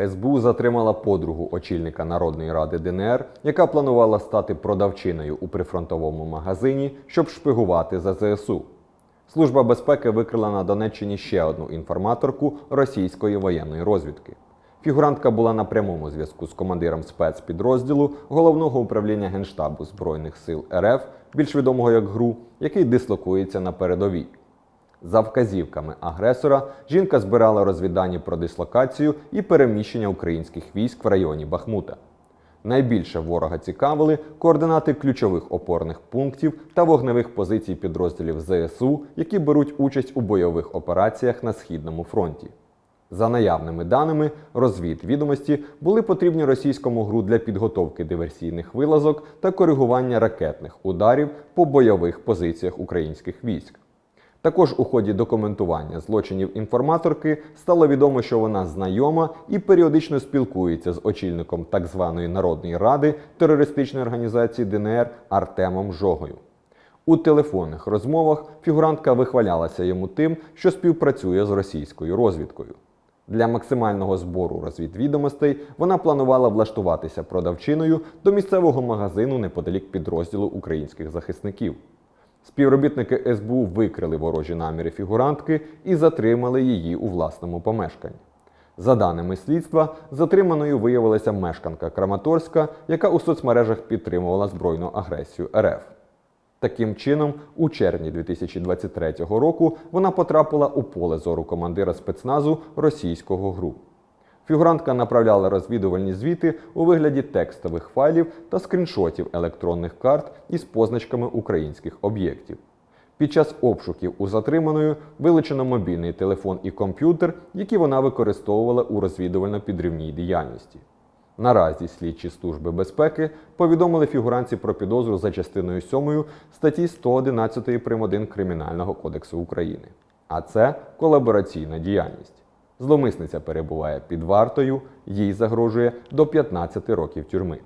СБУ затримала подругу очільника Народної ради ДНР, яка планувала стати продавчиною у прифронтовому магазині, щоб шпигувати за ЗСУ. Служба безпеки викрила на Донеччині ще одну інформаторку російської воєнної розвідки. Фігурантка була на прямому зв'язку з командиром спецпідрозділу головного управління Генштабу Збройних сил РФ, більш відомого як ГРУ, який дислокується на передовій. За вказівками агресора, жінка збирала розвіддані про дислокацію і переміщення українських військ в районі Бахмута. Найбільше ворога цікавили координати ключових опорних пунктів та вогневих позицій підрозділів ЗСУ, які беруть участь у бойових операціях на східному фронті. За наявними даними, розвідвідомості були потрібні російському ГРУ для підготовки диверсійних вилазок та коригування ракетних ударів по бойових позиціях українських військ. Також у ході документування злочинів інформаторки стало відомо, що вона знайома і періодично спілкується з очільником так званої Народної ради терористичної організації ДНР Артемом Жогою. У телефонних розмовах фігурантка вихвалялася йому тим, що співпрацює з російською розвідкою. Для максимального збору розвідвідомостей вона планувала влаштуватися продавчиною до місцевого магазину неподалік підрозділу українських захисників. Співробітники СБУ викрили ворожі наміри фігурантки і затримали її у власному помешканні. За даними слідства, затриманою виявилася мешканка Краматорська, яка у соцмережах підтримувала збройну агресію РФ. Таким чином, у червні 2023 року вона потрапила у поле зору командира спецназу російського ГРУ. Фігурантка направляла розвідувальні звіти у вигляді текстових файлів та скріншотів електронних карт із позначками українських об'єктів. Під час обшуків у затриманої вилучено мобільний телефон і комп'ютер, які вона використовувала у розвідувально-підривній діяльності. Наразі слідчі служби безпеки повідомили фігуранці про підозру за частиною 7 статті 111 прим. 1 Кримінального кодексу України. А це колабораційна діяльність. Зломисниця перебуває під вартою, їй загрожує до 15 років тюрми.